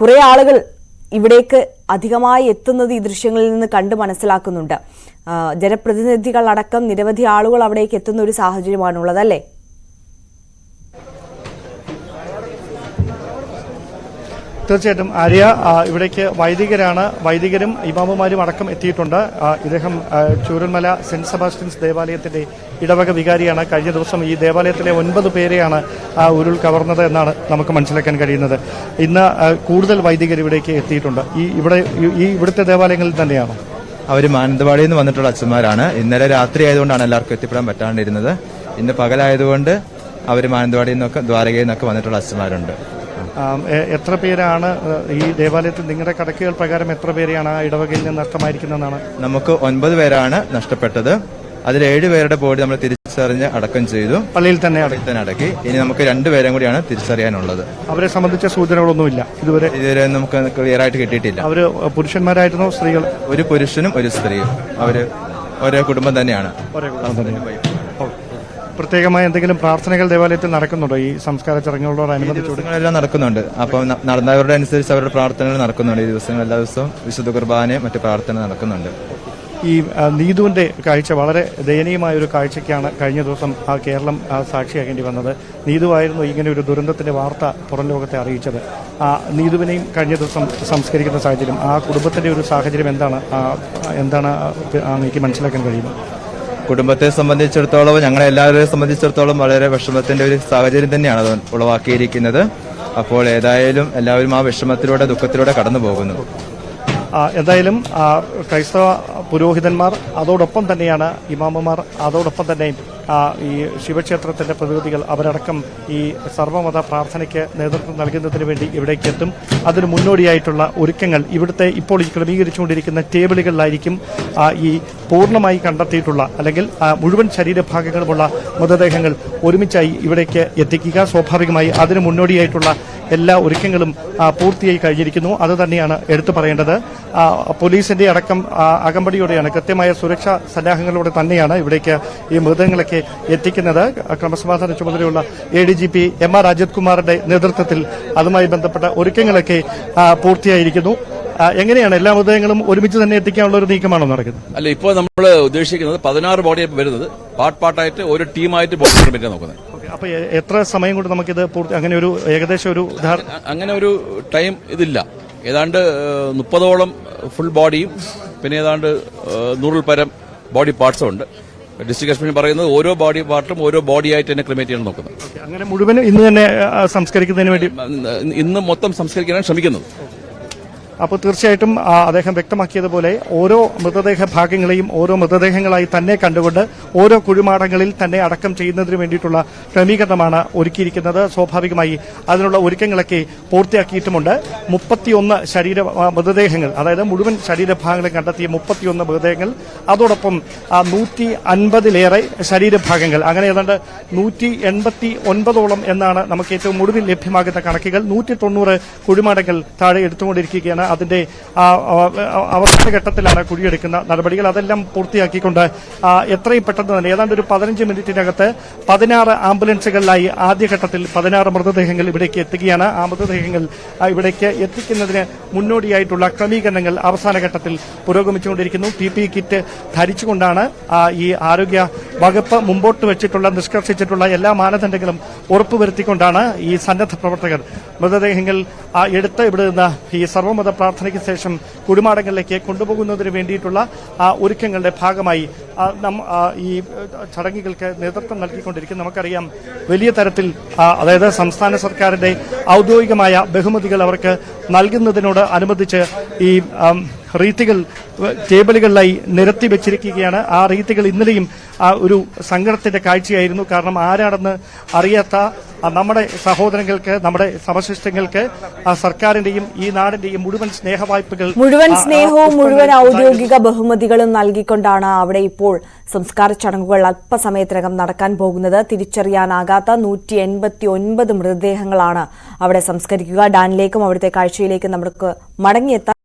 കുറേ ആളുകൾ ഇവിടേക്ക് അധികമായി എത്തുന്നത് ഈ ദൃശ്യങ്ങളിൽ നിന്ന് കണ്ട് മനസ്സിലാക്കുന്നുണ്ട്. ജനപ്രതിനിധികളടക്കം നിരവധി ആളുകൾ അവിടേക്ക് എത്തുന്ന ഒരു സാഹചര്യമാണുള്ളത് അല്ലേ? തീർച്ചയായിട്ടും ആര്യ ഇവിടേക്ക് വൈദികരാണ് വൈദികരും ഇമാമുമാരും അടക്കം എത്തിയിട്ടുണ്ട്. ഇദ്ദേഹം ചൂരൽമല സെന്റ് സെബാസ്റ്റ്യൻസ് ദേവാലയത്തിന്റെ ഇടവക വികാരിയാണ്. കഴിഞ്ഞ ദിവസം ഈ ദേവാലയത്തിലെ ഒൻപത് പേരെയാണ് ആ ഉരുൾ കവർന്നത് എന്നാണ് നമുക്ക് മനസ്സിലാക്കാൻ കഴിയുന്നത്. ഇന്ന് കൂടുതൽ വൈദികർ ഇവിടേക്ക് എത്തിയിട്ടുണ്ട്. ഈ ഇവിടെ ഈ- ഇവിടുത്തെ ദേവാലയങ്ങളിൽ തന്നെയാണോ? അവർ മാനന്തവാടിയിൽ നിന്ന് വന്നിട്ടുള്ള അച്ഛന്മാരാണ്. ഇന്നലെ രാത്രി ആയതുകൊണ്ടാണ് എല്ലാവർക്കും എത്തിപ്പെടാൻ പറ്റാണ്ടിരുന്നത്. ഇന്ന് പകലായതുകൊണ്ട് അവർ മാനന്തവാടിയിൽ നിന്നൊക്കെ ദ്വാരകയിൽ നിന്നൊക്കെ വന്നിട്ടുള്ള അച്ഛന്മാരുണ്ട്. എത്ര പേരാണ് ഈ ദേവാലയത്തിൽ നിങ്ങളുടെ കണക്കുകൾ പ്രകാരം എത്ര പേരെയാണ് ആ ഇടവകയിൽ നിന്ന് നഷ്ടമായിരിക്കുന്നതെന്നാണ്? നമുക്ക് ഒൻപത് പേരാണ് നഷ്ടപ്പെട്ടത്. അതിൽ ഏഴ് പേരുടെ ബോഡി നമ്മൾ തിരിച്ചറിഞ്ഞ് അടക്കം ചെയ്തു. പള്ളിയിൽ തന്നെ അടക്കി. തന്നെ അടക്കി. ഇനി നമുക്ക് രണ്ടുപേരും കൂടിയാണ് തിരിച്ചറിയാനുള്ളത്. അവരെ സംബന്ധിച്ച സൂചനകളൊന്നുമില്ല ഇതുവരെ. ഇതുവരെ നമുക്ക് ക്ലിയർ ആയിട്ട് കിട്ടിയിട്ടില്ല. അവർ പുരുഷന്മാരായിരുന്നു സ്ത്രീകൾ ഒരു പുരുഷനും ഒരു സ്ത്രീയും. അവർ ഒരേ കുടുംബം തന്നെയാണ്. ഒരേ കുടുംബം തന്നെയാണ്. പ്രത്യേകമായ എന്തെങ്കിലും പ്രാർത്ഥനകൾ ദേവാലയത്തിൽ നടക്കുന്നുണ്ടോ? ഈ സംസ്കാര ചടങ്ങുകളോട് ദിവസങ്ങളെല്ലാം നടക്കുന്നുണ്ട്. അപ്പം ന- നടന്നവരുടെ അനുസരിച്ച് അവരുടെ പ്രാർത്ഥനകൾ നടക്കുന്നുണ്ട്. ഈ ദിവസങ്ങൾ എല്ലാ ദിവസവും വിശുദ്ധ കുർബാനയും മറ്റ് പ്രാർത്ഥന നടക്കുന്നുണ്ട്. ഈ ആ, നീതുവിന്റെ കാഴ്ച വളരെ ദയനീയമായ ഒരു കാഴ്ചയ്ക്കാണ് കഴിഞ്ഞ ദിവസം ആ കേരളം ആ, സാക്ഷിയാകേണ്ടി വന്നത്. നീതുവായിരുന്നു ഇങ്ങനെ ഒരു ദുരന്തത്തിന്റെ വാർത്ത പുറം ലോകത്തെ അറിയിച്ചത്. ആ നീതുവിനെയും കഴിഞ്ഞ ദിവസം സംസ്കരിക്കുന്ന സാഹചര്യം ആ കുടുംബത്തിന്റെ ഒരു സാഹചര്യം എന്താണ്? ആ, എന്താണ്? ആ, എനിക്ക് മനസ്സിലാക്കാൻ കഴിയുന്നത്? കുടുംബത്തെ സംബന്ധിച്ചിടത്തോളം ഞങ്ങളെ എല്ലാവരെയും സംബന്ധിച്ചിടത്തോളം വളരെ വിഷമത്തിന്റെ ഒരു സാഹചര്യം തന്നെയാണ് അത് ഉളവാക്കിയിരിക്കുന്നത്. അപ്പോൾ ഏതായാലും എല്ലാവരും ആ വിഷമത്തിലൂടെ ദുഃഖത്തിലൂടെ കടന്നു പോകുന്നു. എന്തായാലും ക്രൈസ്തവ പുരോഹിതന്മാർ അതോടൊപ്പം തന്നെയാണ് ഇമാമുമാർ അതോടൊപ്പം തന്നെ ഈ ശിവക്ഷേത്രത്തിന്റെ പ്രതിനിധികൾ അവരടക്കം ഈ സർവമത പ്രാർത്ഥനയ്ക്ക് നേതൃത്വം നൽകുന്നതിന് വേണ്ടി ഇവിടേക്ക് എത്തും. അതിന് മുന്നോടിയായിട്ടുള്ള ഒരുക്കങ്ങൾ ഇവിടുത്തെ ഇപ്പോൾ ഈ ക്രമീകരിച്ചുകൊണ്ടിരിക്കുന്ന ടേബിളുകളിലായിരിക്കും ഈ പൂർണമായി കണ്ടെത്തിയിട്ടുള്ള അല്ലെങ്കിൽ മുഴുവൻ ശരീരഭാഗങ്ങളുമുള്ള മൃതദേഹങ്ങൾ ഒരുമിച്ചായി ഇവിടേക്ക് എത്തിക്കുക. സ്വാഭാവികമായി അതിന് മുന്നോടിയായിട്ടുള്ള എല്ലാ ഒരുക്കങ്ങളും പൂർത്തിയായി കഴിഞ്ഞിരിക്കുന്നു. അത് തന്നെയാണ് എടുത്തു പറയേണ്ടത്. പോലീസിന്റെ അടക്കം അകമ്പടിയോടെയാണ് കൃത്യമായ സുരക്ഷാ സന്നാഹങ്ങളോടെ തന്നെയാണ് ഇവിടേക്ക് ഈ മൃതങ്ങളൊക്കെ എത്തിക്കുന്നത്. ക്രമസമാധാന ചുമതലയുള്ള A D G P M R Ajith കുമാറിന്റെ നേതൃത്വത്തിൽ അതുമായി ബന്ധപ്പെട്ട ഒരുക്കങ്ങളൊക്കെ പൂർത്തിയായിരിക്കുന്നു. എങ്ങനെയാണ് എല്ലാ മൃതദേഹങ്ങളും ഒരുമിച്ച് തന്നെ എത്തിക്കാനുള്ള ഒരു നീക്കമാണോ നടക്കുന്നത്? അല്ല ഇപ്പോൾ നമ്മൾ ഉദ്ദേശിക്കുന്നത് പതിനാറ് ബോഡിയാണ് വരുന്നത്. പാർട്ട് പാർട്ടായിട്ട് ഒരു ടീമായിട്ട് ബോഡി നോക്കുന്നത്. അപ്പൊ എത്ര സമയം കൊണ്ട് നമുക്കിത് പൂർത്തി അങ്ങനെ ഒരു ഏകദേശം ഒരു അങ്ങനെ ഒരു ടൈം ഇതില്ല. ഏതാണ്ട് മുപ്പതോളം ഫുൾ ബോഡിയും പിന്നെ ഏതാണ്ട് നൂറിൽ പരം ബോഡി പാർട്സും ഉണ്ട്. ഡിസ്ട്രിക്ട് കശ്മീർ പറയുന്നത് ഓരോ ബോഡി പാർട്ടും ഓരോ ബോഡി ആയിട്ട് തന്നെ ക്രിമേറ്റ് ചെയ്യാൻ നോക്കുന്നത്. അങ്ങനെ മുഴുവൻ ഇന്ന് തന്നെ സംസ്കരിക്കുന്നതിന് വേണ്ടി ഇന്ന് മൊത്തം സംസ്കരിക്കാനാണ് ശ്രമിക്കുന്നത്. അപ്പോൾ തീർച്ചയായിട്ടും അദ്ദേഹം വ്യക്തമാക്കിയതുപോലെ ഓരോ മൃതദേഹ ഭാഗങ്ങളെയും ഓരോ മൃതദേഹങ്ങളായി തന്നെ കണ്ടുകൊണ്ട് ഓരോ കുഴിമാടങ്ങളിൽ തന്നെ അടക്കം ചെയ്യുന്നതിന് വേണ്ടിയിട്ടുള്ള ക്രമീകരണമാണ് ഒരുക്കിയിരിക്കുന്നത്. സ്വാഭാവികമായി അതിനുള്ള ഒരുക്കങ്ങളൊക്കെ പൂർത്തിയാക്കിയിട്ടുമുണ്ട്. മുപ്പത്തിയൊന്ന് ശരീര മൃതദേഹങ്ങൾ അതായത് മുഴുവൻ ശരീരഭാഗങ്ങളും കണ്ടെത്തിയ മുപ്പത്തിയൊന്ന് മൃതദേഹങ്ങൾ. അതോടൊപ്പം നൂറ്റി അൻപതിലേറെ ശരീരഭാഗങ്ങൾ. അങ്ങനെ ഏതാണ്ട് നൂറ്റി എൺപത്തി ഒൻപതോളം എന്നാണ് നമുക്ക് ഏറ്റവും ഒടുവിൽ ലഭ്യമാകുന്ന കണക്കുകൾ. നൂറ്റി തൊണ്ണൂറ് കുഴിമാടങ്ങൾ താഴെ എടുത്തുകൊണ്ടിരിക്കുകയാണ്. അതിന്റെ അവസാന ഘട്ടത്തിലാണ് കുഴിയെടുക്കുന്ന നടപടികൾ. അതെല്ലാം പൂർത്തിയാക്കിക്കൊണ്ട് എത്രയും പെട്ടെന്ന് തന്നെ ഏതാണ്ട് ഒരു പതിനഞ്ച് മിനിറ്റിനകത്ത് പതിനാറ് ആംബുലൻസുകളിലായി ആദ്യഘട്ടത്തിൽ പതിനാറ് മൃതദേഹങ്ങൾ ഇവിടേക്ക് എത്തുകയാണ്. ആ മൃതദേഹങ്ങൾ ഇവിടേക്ക് എത്തിക്കുന്നതിന് മുന്നോടിയായിട്ടുള്ള ക്രമീകരണങ്ങൾ അവസാന ഘട്ടത്തിൽ പുരോഗമിച്ചുകൊണ്ടിരിക്കുന്നു. പി പി കിറ്റ് ധരിച്ചുകൊണ്ടാണ് ഈ ആരോഗ്യ വകുപ്പ് മുമ്പോട്ട് വെച്ചിട്ടുള്ള നിഷ്കർഷിച്ചിട്ടുള്ള എല്ലാ മാനദണ്ഡങ്ങളും ഉറപ്പുവരുത്തിക്കൊണ്ടാണ് ഈ സന്നദ്ധ പ്രവർത്തകർ മൃതദേഹങ്ങൾ എടുത്ത് ഇവിടെ നിന്ന് ഈ സർവമത പ്രാർത്ഥനയ്ക്ക് ശേഷം കുടുംബാടങ്ങളിലേക്ക് കൊണ്ടുപോകുന്നതിന് വേണ്ടിയിട്ടുള്ള ആ, ഒരുക്കങ്ങളുടെ ഭാഗമായി ഈ ചടങ്ങുകൾക്ക് നേതൃത്വം നൽകിക്കൊണ്ടിരിക്കും നമുക്കറിയാം വലിയ തരത്തിൽ അതായത് സംസ്ഥാന സർക്കാരിന്റെ ഔദ്യോഗികമായ ബഹുമതികൾ അവർക്ക് നൽകുന്നതിനോട് അനുബന്ധിച്ച് ഈ റീത്തികൾ ടേബിളുകളിലായി നിരത്തി വെച്ചിരിക്കുകയാണ്. ആ റീത്തുകൾ ഇന്നലെയും ഒരു സങ്കടത്തിന്റെ കാഴ്ചയായിരുന്നു. കാരണം ആരാണെന്ന് അറിയാത്ത നമ്മുടെ സഹോദരങ്ങൾക്ക് നമ്മുടെ സമശിഷ്ടങ്ങൾക്ക് സർക്കാരിന്റെയും ഈ നാടിന്റെയും മുഴുവൻ സ്നേഹവായ്പകൾ മുഴുവൻ സ്നേഹവും മുഴുവൻ ഔദ്യോഗിക ബഹുമതികളും നൽകിക്കൊണ്ടാണ് അവിടെ ഇപ്പോൾ സംസ്കാര ചടങ്ങുകൾ അല്പസമയത്തിനകം നടക്കാൻ പോകുന്നത്. തിരിച്ചറിയാനാകാത്ത നൂറ്റി എൺപത്തി ഒൻപത് മൃതദേഹങ്ങളാണ് അവിടെ സംസ്കരിക്കുക. ഡാനിലേക്കും അവിടുത്തെ കാഴ്ചയിലേക്കും നമുക്ക് മടങ്ങിയെത്താൻ